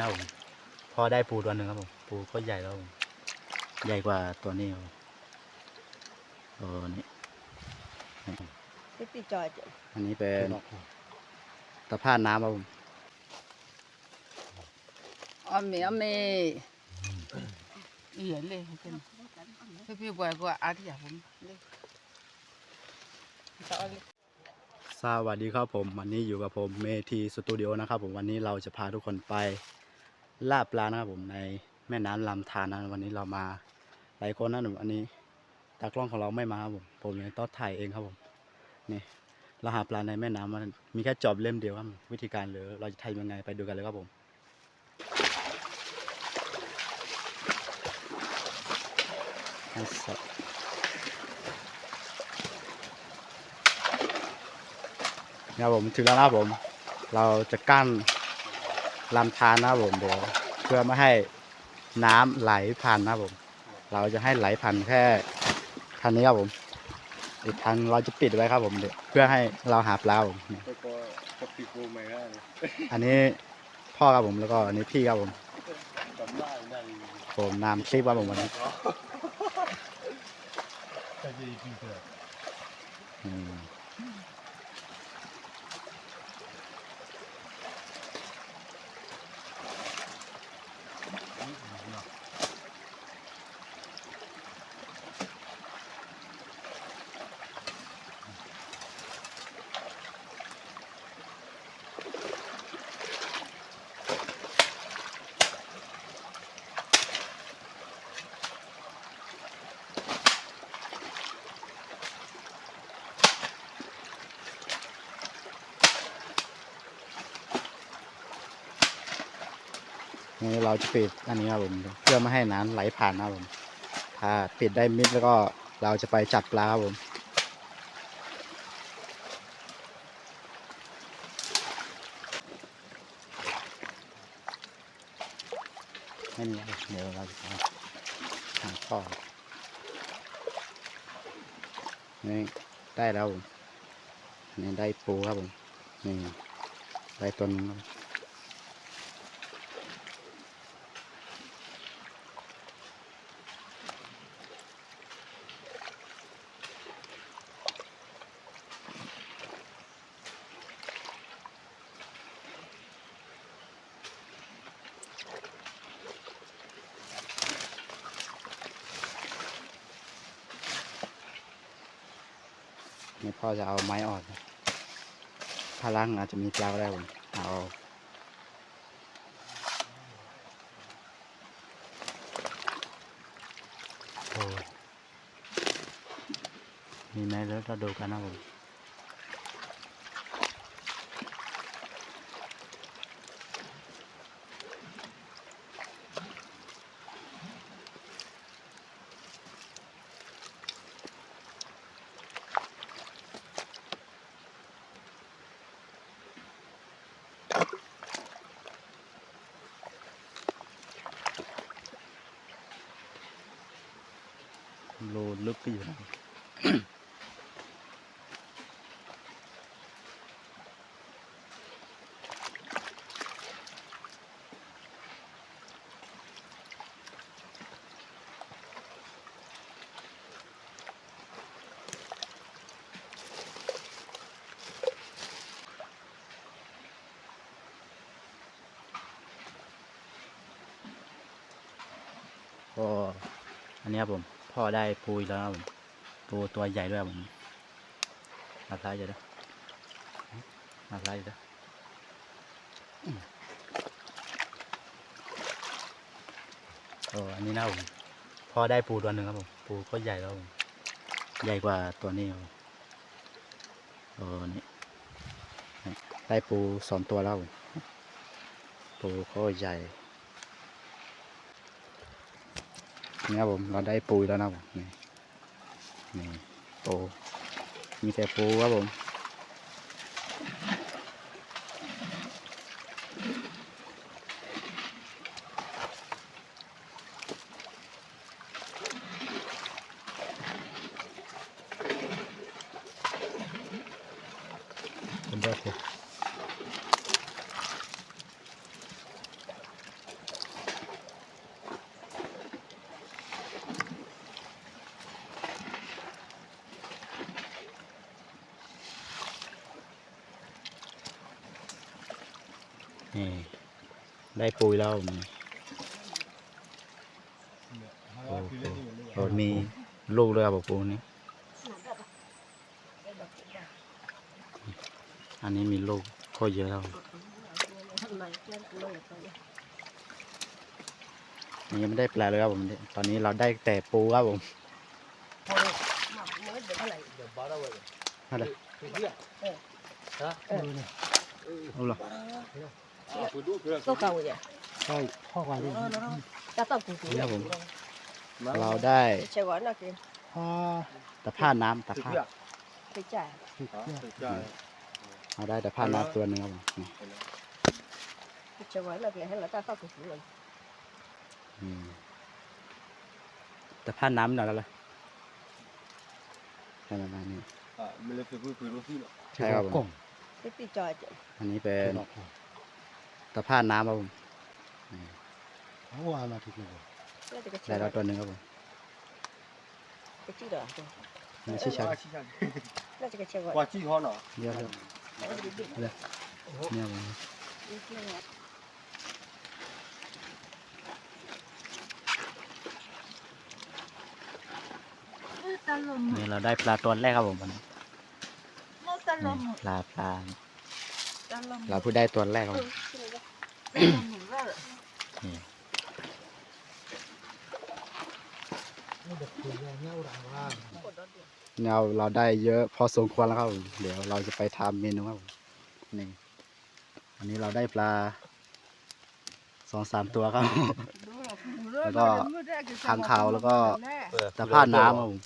นะครับผมพอได้ปูตัวหนึ่งครับผมปูก็ใหญ่แล้วผมใหญ่กว่าตัวนี้ครับโอ้นี่ cái tí trò chứ อันนี้เป็นตะพานน้ำครับผม ôm mẹ ôm mẹ iya le kan tapi buat buat ada ya pun le tak boleh สวัสดีครับผม วันนี้อยู่กับผมเมทีสตูดิโอนะครับผมวันนี้เราจะพาทุกคนไป ล่าปลานะครับผมในแม่น้ำลำธารนะวันนี้เรามาหลายคนนะหนุ่มอันนี้ตากล้องของเราไม่มาครับผมผมเลยต้องถ่ายเองครับผมนี่เราหาปลาในแม่น้ำมันมีแค่จอบเล่มเดียวครับวิธีการหรือเราจะทำยังไงไปดูกันเลยครับผมให้สับนะครับผมถึงแล้วนะครับผม เราจะกั้น ลำธารนะครับผมเดี๋ยวเพื่อไม่ให้น้ำไหลผ่านนะครับผม เราจะให้ไหลผ่านแค่ทางนี้ครับผม อีกทางเราจะปิดไว้ครับผมเดี๋ยวเพื่อให้เราหาปลาผมนี่ยอันนี้พ่อครับผมแล้วก็อันนี้พี่ครับผมผมนำคลิปว่าผมวันนี้อืม นี่เราจะปิดอันนี้ครับผมเพื่อไม่ให้น้ำไหลผ่านนะครับผมถ้าปิดได้มิดแล้วก็เราจะไปจับปลาครับผมไม่มีเดี๋ยวเราจะเอาหาข้อนี่ได้แล้วผมนี่ได้ปูครับผมนี่ได้ตัวนึงครับ นี่พ่อจะเอาไม้ออกนะถ้าล่างอาจจะมีปลาได้ผมเอาโอ้มีไหมแล้วเราดูกันนะผมโลึกก็อยู่นะก็อันนี้ครับผม พ่อได้ปูแล้วครับผมปูตัวใหญ่ด้วยผมมาซ้ายจะได้มาซ้ายจะได้อืมโอ้อันนี้นะผมพ่อได้ปูตัวหนึ่งครับผมปูก็ใหญ่แล้วผมใหญ่กว่าตัวนี้ครับโอ้นี่ได้ปูสองตัวแล้วผมปูก็ใหญ่ นี่ครับผมเราได้ปูแล้วนะครับผมนี่นี่ปูมีแต่ปูครับผม นี่ ได้ปุยแล้วผมโอ้โหโอ้มีลูกด้วยครับผมปูนี้อันนี้มีลูกโคตรเยอะแล้วนี่ยังไม่ได้แปลเลยครับผม ตอนนี้เราได้แต่ปูครับผมอะไรเอา ก็เก่าอย่างใช่พ่อวาแล้วต้องกูกูนี่ครับผม เราได้ใช่ก่อนนะกินพ่อต่ผ้าน้ำต่ผ้าไปจ่ายเราได้แต่ผ้าน้ำตัวหนึงครับผมใช่ก่อนนะกินให้เราจะต้องกูกูเลยแต่ผ้าน้ำหน่อยแล้วล่ะใช่ประมาณนี้ ใช่ครับผม ไปปีจ่าย อันนี้เป็น ตะพานน้ำครับผมเอามาถูกเลได้แล้วตัวหนึ่งครับผมไม่ใช่ชัดกว่าจี้เขาเดี๋ยวเดี๋ยวเนี่ยผมนี่เราได้ปลาตัวแรกครับผมวันปลาปลา เราเพิ่งได้ตัวแรกครับผมนี่เราเราได้เยอะพอสมควรแล้วครับผมเดี๋ยวเราจะไปทำเมนูครับผมนี่อันนี้เราได้ปลาสองสามตัวครับ แล้วก็ค้างคาวแล้วก็ตะพานน้ำครับผม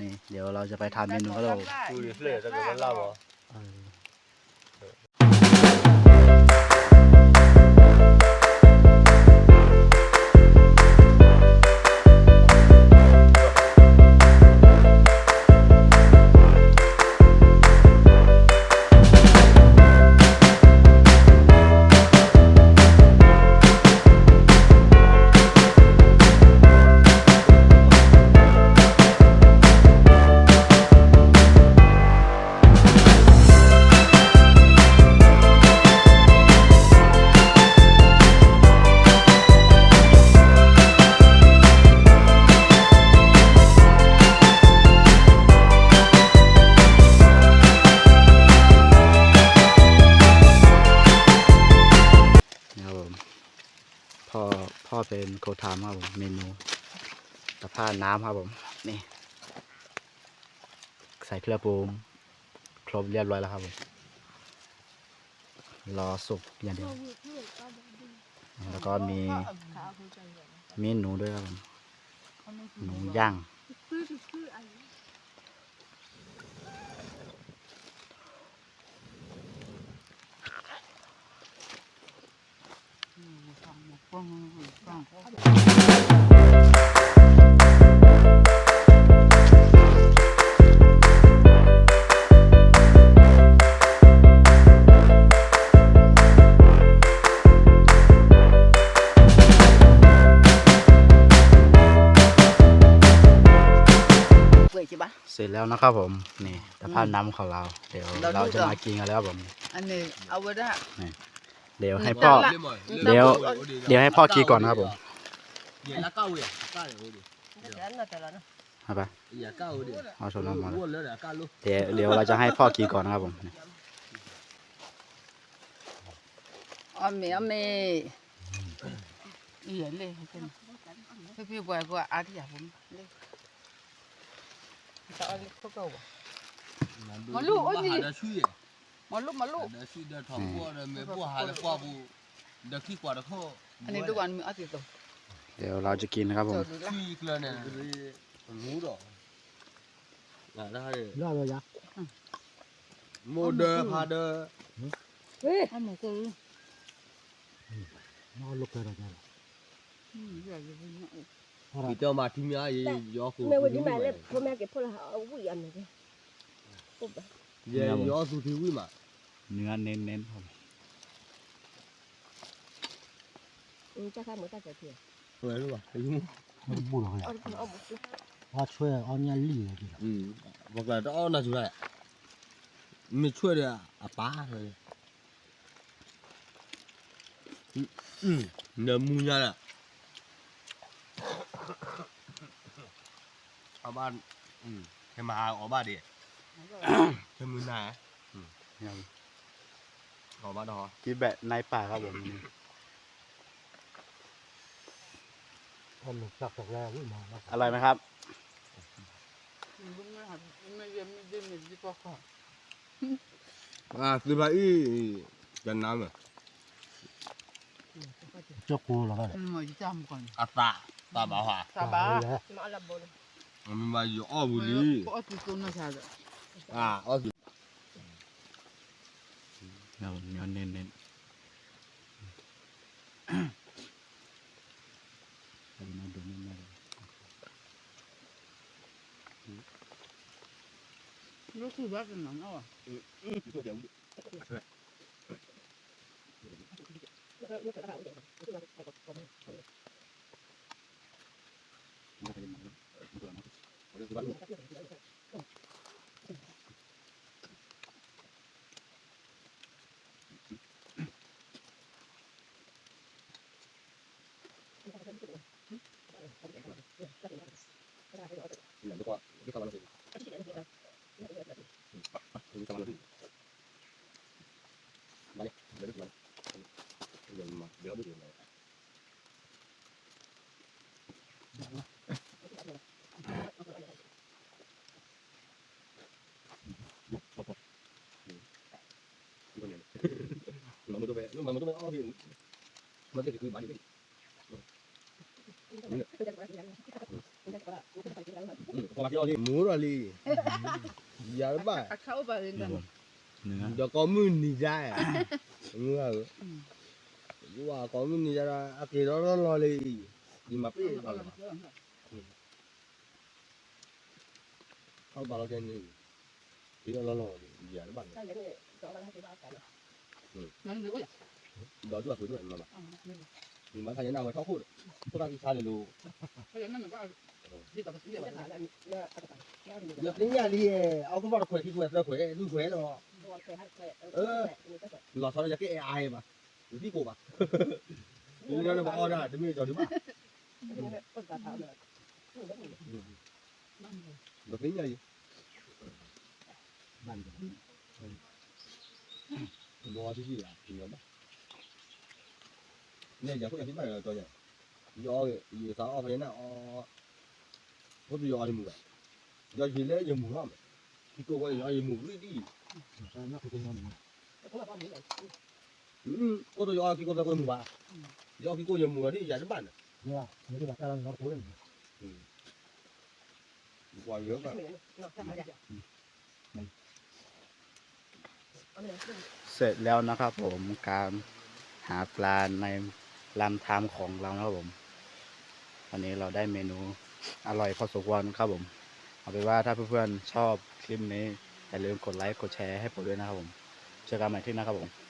นี่ เดี๋ยวเราจะไปทำเมนูครับผมคุยเรื่อยจะเป็นเล่าเหรอ ทามครับผมเมนูตะพานน้ำครับผมนี่ ใส่เครื่องปรุงครบเรียบร้อยแล้วครับผมรอสุกอย่างเดียวแล้วก็มีมีหนูด้วยครับผมหนูย่าง เปื่อใช่ปะ เสร็จแล้วนะครับผมนี่ตะพานน้ำของเรา เดี๋ยวเราจะมากินกันแล้วครับผม อันนี้เอาไว้ได้ เดี๋ยวให้พ่อ เดี๋ยว เดี๋ยวให้พ่อขีก่อนนะครับผมเอาไยเอาชนมาแล้วเดี๋ยวเดี๋ยวเราจะให้พ่อขีก่อนนะครับผมอเมอเมเอียเลยพี่พี่บอยบ่อยอาทิตย์ผมเลยจะเอาเล็กเท่าก่าบ่มาลูกโอ้ย malu malu ada si ada thampu ada mebu hal kuah bu ada ki kuah dah ko ini tu kan mati tu เดี๋ยวเราจะกินนะครับผมขี้เกลือเนี่ยรู้หรอได้ได้เลยยักษ์โมเดอร์พาเดอร์เฮ้ยอันนี้ก็น่าลูกเลยนะพี่เจ้ามาที่มีอะไรยอคุณเมื่อวันนี้มาแล้วพ่อแม่เก็บพ่อเราเอาวุ้ยอันนี้ปุ๊บ về gió thu thiếu mà. Nên nên nên không? Ừ chắc hai mới ta chạy thuyền rồi đúng rồi đúng không? Bù rồi. Họ chơi ông nhà lì rồi ừ. Hoặc là đó là chủ được à? à ba rồi. Ừ nhờ nhà ở ba ừ. Thế ở ba đi นดิให้มือหนาอืมเนี่ยเอาบ้านดอกินแบะในป่าครับผมวันนี้ถ้ามันสักสักแล้วอุ้ยมาแล้วอร่อยไหมครับมึงไม่หัดมึงไม่เรียนไม่ได้ไม่ได้ก็ขออ่าซื้อมาอีกันน้ำอะเจ้ากูเหรอเนี่ยมันมาจำก่อนอาตาตาบ่าวฮะซาบะแล้วมาละบนมันมาอยู่อ้อบุรีก็เอาติดตัวน่าชาดอ่าอ้อบุรีเนื้อเนื้อเน้นเน้นเอามาดูแน่ๆรู้สึ กว่าเป็นหนังอะมันมันต้องไปมั นมันต้องไปอ้อที่มันจะคือบ้านที่ พอมาที่อ้อที่หมูอะไรยาบ้าอาเข้าไปเองกันเนื้อ giờ có mình đi ra à đúng rồi nhưng mà có mình đi ra à kỳ đó nó lo đi đi mà biết bảo là không bảo là trên đi thì nó lo lo giờ nó bằng นั่นเลย đó chứ là cuối tuần mà mà mình bán thay thế nào mà khó khổ tôi đang đi xa liền luôn เพราะฉะนั้นมันก็ที่ต่อไปเรียกว่า nhập đến nhà đi ông cũng bảo là เนี่ยอย่างพวกอย่างที่ไม่ตัวอย่างยอยู่สาวเอาไปนะอ๋อพวกยอที่มือยอทีเล่ยมือว่าที่ตัวก็ยอยมือดีดีน่าคุยกันมั้อืมก็ตัวยอที่ก็ตัวก็มือว่ายอที่ก็ยมือที่อยากจะบ้านเนี่ยนี่ก็แบบการเราคุยกันกว่าเยอะเสร็จแล้วนะครับผมการหาปลาใน ลำทามของเรานะครับผมวันนี้เราได้เมนูอร่อยพอสมควรครับผม เอาเป็นว่าถ้าเพื่อนๆชอบคลิปนี้อย่าลืมกดไลค์กดแชร์ให้ผมด้วยนะครับผมเจอกันใหม่ที่หนะครับผม